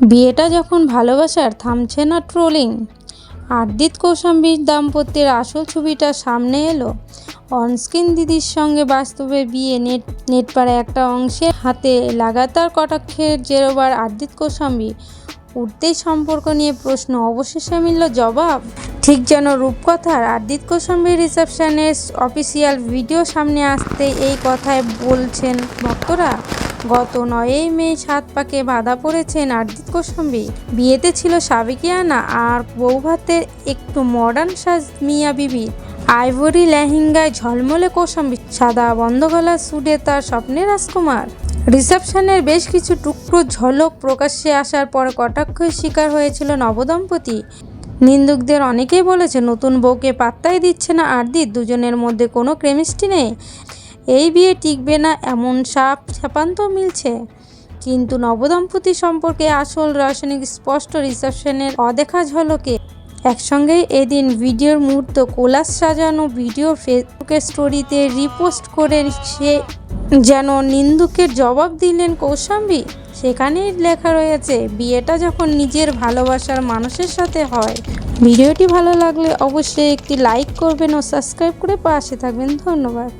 বিয়েটা যখন ভালোবাসার, থামছে না ট্রোলিং। আরদিত কৌশাম্বীর দাম্পত্যের আসল ছবিটা সামনে এলো। অনস্ক্রিন দিদির সঙ্গে বাস্তবে বিয়ে, নেট নেটপাড়ায় একটা অংশের হাতে লাগাতার কটাক্ষের জেরোবার আরদিত কৌশাম্বী। উঠতেই সম্পর্ক নিয়ে প্রশ্ন, অবশেষে মিলল জবাব? ঠিক যেন রূপকথার আরদিত কৌশাম্বীর রিসেপশনের অফিসিয়াল ভিডিও সামনে আসতে এই কথায় বলছেন ভক্তরা। গত নয়ই মে সাত পাকে বাধা পড়েছেন আরদিত কৌশাম্বী। বিয়েতে ছিল সাবেকিয়ানা আর বৌভাতের একটু মডার্ন সাজ মিয়া বিবির আইভরি লেহেঙ্গায় ঝলমলে কৌশাম্বী, সাদা বন্ধ গলার সুটে তার স্বপ্নের রাজকুমার। রিসেপশনের বেশ কিছু টুকরো ঝলক প্রকাশ্যে আসার পর কটাক্ষের শিকার হয়েছিল নবদম্পতি। নিন্দুকদের অনেকেই বলেছে, নতুন বউকে পাত্তাই দিচ্ছে না আরদিত দুজনের মধ্যে কোনো কেমিস্ট্রি নেই। এই বিয়ে টিকবে না এমন সাপ ছাপান্ত মিলছে। কিন্তু নবদম্পতি সম্পর্কে আসল রাসায়নিক স্পষ্ট রিসেপশনের অদেখা ঝলকে। একসঙ্গেই এদিন ভিডিওর মুহূর্ত কোলাস সাজানো ভিডিও ফেসবুকের স্টোরিতে রিপোস্ট করে সে যেন নিন্দুকের জবাব দিলেন কৌশাম্বী। সেখানেই লেখা রয়েছে, বিয়েটা যখন নিজের ভালোবাসার মানুষের সাথে হয়। ভিডিওটি ভালো লাগলে অবশ্যই একটি লাইক করবেন ও সাবস্ক্রাইব করে পাশে থাকবেন। ধন্যবাদ।